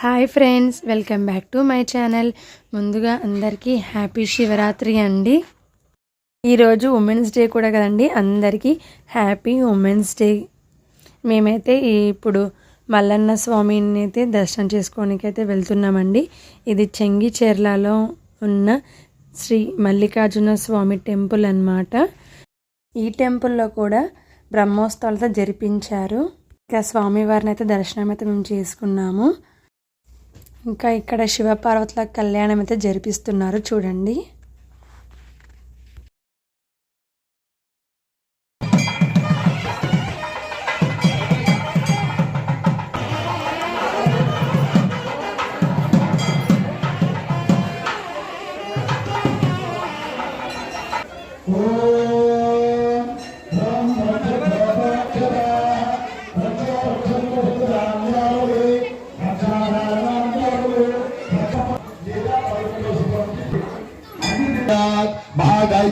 Hi friends welcome back to my channel. ముందుగా అందరికీ happy Shivaratri అండి. ఈరోజు ఉమెన్స్ డే కూడా కదండి అందరికీ హ్యాపీ ఉమెన్స్ డే. మేమైతే ఇప్పుడు మల్లన్న స్వామిని అయితే దర్శనం చేసుకోనికి అయితే వెళ్తున్నామండి. ఇది చెంగిచెర్లలో ఉన్న శ్రీ మల్లికార్జున స్వామి టెంపుల్ అన్నమాట. ఈ టెంపుల్లో కూడా బ్రహ్మోత్సవాలతో జరిపించారు. ఇంకా స్వామివారిని అయితే దర్శనం అయితే మేము చేసుకున్నాము. ఇంకా ఇక్కడ శివపార్వతుల కళ్యాణం అయితే జరిపిస్తున్నారు చూడండి. భాగై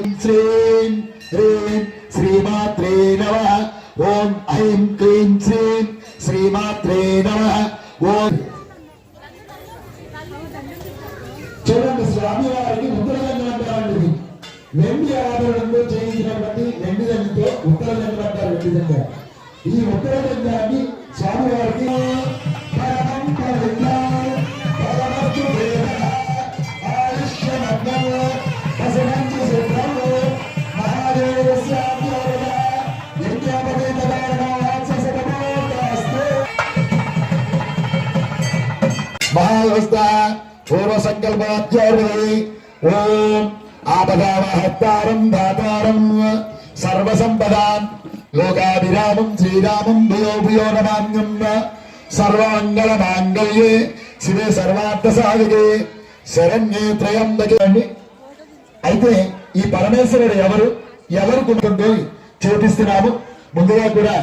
శ్రీమాత్రే నమ. ఓం ఐం క్లీం శ్రీం శ్రీమాత్రే నమ. ఓం చూడండి స్వామివారికి ఉత్తరగంజనం అంటారండి వెండి ఆభరణంలో చేయించినటువంటి వెండి దండంతో ఉత్తరగంజనం అంటారు వెండి దండ ఈ ఉత్తరగంజాన్ని స్వామివారికి మహావ్యవస్థ పూర్వ సంకల్పాధ్యాయుడి. ఓం ఆపదావహత్తారం దాతారం సర్వసంపదాం. లోకాభిరామం శ్రీరామం భూయో భూయో నమాన్యం సర్వమంగళ మాంగళ్యే శివే సర్వార్థ సాధికే శరణ్యే త్రయంబకే. అండి. అయితే ఈ పరమేశ్వరుడు ఎవరు? ఎవరు కుటుంబం చూపిస్తున్నాము ముందుగా కూడా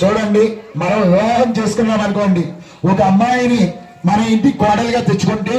చూడండి మనం వివాహం చేసుకున్నాం అనుకోండి ఒక అమ్మాయిని మన ఇంటి కోడలుగా తెచ్చుకుంటే